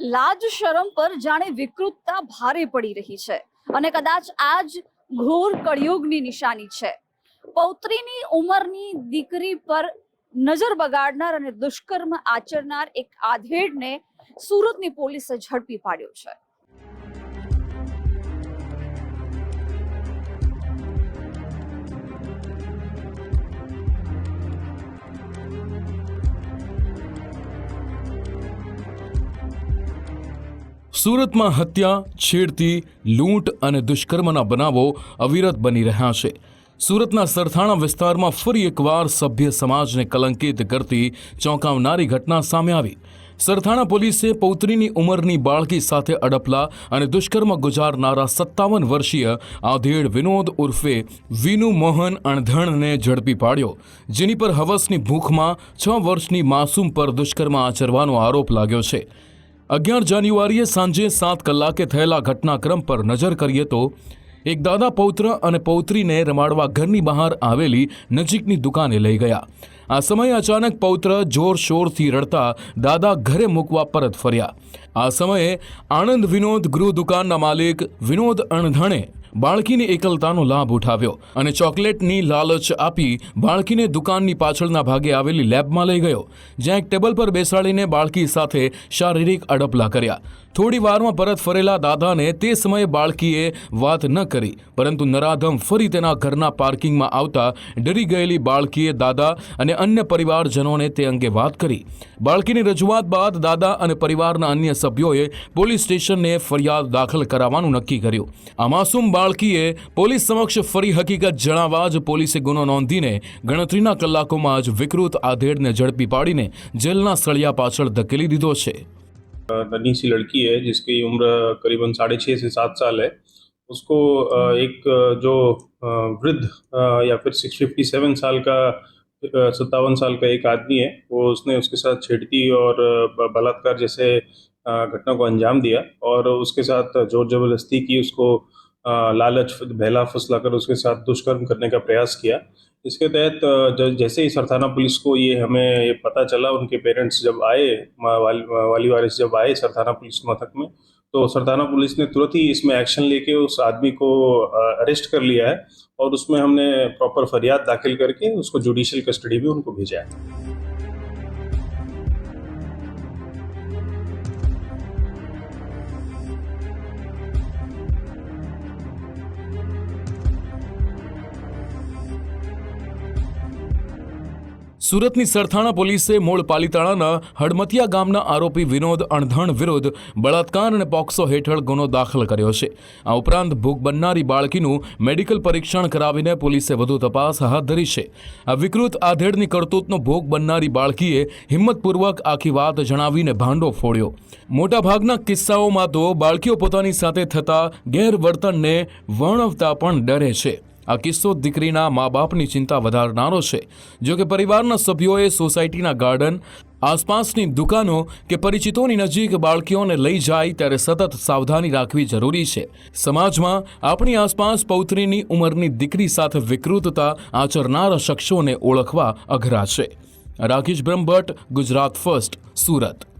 લાજ શરમ પર જાણે વિકૃતતા ભારે પડી રહી છે. અને કદાચ આ જ ઘોર કળિયુગની નિશાની છે. પૌત્રીની ઉંમરની દીકરી પર નજર બગાડનાર અને દુષ્કર્મ આચરનાર એક આધેડને સુરતની પોલીસે ઝડપી પાડ્યો છે. સુરતમાં હત્યા, છેડતી, લૂંટ અને દુષ્કર્મના બનાવો અવિરત બની રહ્યા છે. સુરતના સરથાણા વિસ્તારમાં ફરી એકવાર સભ્ય સમાજને કલંકિત કરતી ચોંકાવનારી ઘટના સામે આવી. સરથાણા પોલીસે પૌત્રીની ઉંમરની બાળકી સાથે અડપલા અને દુષ્કર્મ ગુજારનારા સત્તાવન વર્ષીય આધેડ વિનોદ ઉર્ફે વિનુ મોહન અણધણને ઝડપી પાડ્યો, જેની પર હવસની ભૂખમાં છ વર્ષની માસૂમ પર દુષ્કર્મ આચરવાનો આરોપ લાગ્યો છે. અગિયાર જાન્યુઆરીએ સાંજે સાત કલાકે થયેલા ઘટનાક્રમ પર નજર કરીએ તો, એક દાદા પૌત્ર અને પૌત્રીને રમાડવા ઘરની બહાર આવેલી નજીકની દુકાને લઈ ગયા. આ સમયે અચાનક પૌત્ર જોરશોરથી રડતા દાદા ઘરે મૂકવા પરત ફર્યા. આ સમયે આણંદ વિનોદ ગૃહ દુકાનના માલિક વિનોદ અણધણે બાળકીની એકલતાનો લાભ ઉઠાવ્યો અને ચોકલેટની લાલચ આપી બાળકીને દુકાનની પાછળના ભાગે આવેલી લેબમાં લઈ ગયો, જ્યાં એક ટેબલ પર બેસાડીને બાળકી સાથે શારીરિક અડપલા કર્યા. થોડી વારમાં પરત ફરેલા દાદાને તે સમયે બાળકીએ વાત ન કરી, પરંતુ નરાધમ ફરી તેના ઘરના પાર્કિંગમાં આવતા ડરી ગયેલી બાળકીએ દાદા અને અન્ય પરિવારજનોને તે અંગે વાત કરી. બાળકીની રજૂઆત બાદ દાદા અને પરિવારના અન્ય સભ્યોએ પોલીસ સ્ટેશનને ફરિયાદ દાખલ કરાવવાનું નક્કી કર્યું. આ માસૂમ બાળકીએ પોલીસ સમક્ષ ફરી હકીકત જણાવવા જ પોલીસે ગુનો નોંધીને ગણતરીના કલાકોમાં જ વિકૃત આધેડને ઝડપી પાડીને જેલના સળિયા પાછળ ધકેલી દીધો છે नन्ही सी लड़की है जिसकी उम्र करीबन साढ़े छः से सात साल है उसको अ, एक अ, जो अ, वृद्ध अ, या फिर सिक्स फिफ्टी सेवन साल का सत्तावन साल का एक आदमी है वो उसने उसके साथ छेड़ती और अ, ब- बलात्कार जैसे अ, घटना को अंजाम दिया और उसके साथ जोर जबरदस्ती की उसको अ, लालच, बहला, फुसलाकर उसके साथ दुष्कर्म करने का प्रयास किया। इसके तहत जैसे ही सरथाना पुलिस को ये हमें ये पता चला, उनके पेरेंट्स जब आए वाली वाली वारिस जब आए सरथाना पुलिस मथक में तो सरथाना पुलिस ने तुरंत ही इसमें एक्शन लेके उस आदमी को अरेस्ट कर लिया है और उसमें हमने प्रॉपर फरियाद दाखिल करके उसको जुडिशियल कस्टडी में उनको भेजा है। સુરતની સરથાણા પોલીસે મૂળ પાલીતાણાના હડમતિયા ગામના આરોપી વિનોદ અણધણ વિરુદ્ધ બળાત્કાર અને પોક્સો હેઠળ ગુનો દાખલ કર્યો છે. આ ઉપરાંત ભૂખ બનનારી બાળકીનું મેડિકલ પરીક્ષણ કરાવીને પોલીસે વધુ તપાસ હાથ ધરી છે. આ વિકૃત આધેડની કરતૂતનો ભોગ બનનારી બાળકીએ હિંમતપૂર્વક આખી વાત જણાવીને ભાંડો ફોડ્યો. મોટાભાગના કિસ્સાઓમાં તો બાળકીઓ પોતાની સાથે થતા ગેરવર્તનને વર્ણવતા પણ ડરે છે. આ કિસ્સો દીકરીના મા બાપની ચિંતા વધારનારો છે. જો કે પરિવારના સભ્યોએ સોસાયટીના ગાર્ડન, આસપાસની દુકાનો કે પરિચિતોની નજીક બાળકીઓને લઈ જાય ત્યારે સતત સાવધાની રાખવી જરૂરી છે. સમાજમાં આપણી આસપાસ પૌત્રીની ઉંમરની દીકરી સાથે વિકૃતતા આચરનાર શખ્સોને ઓળખવા અઘરા છે. રાકેશ બ્રહ્મભટ્ટ, ગુજરાત ફર્સ્ટ, સુરત.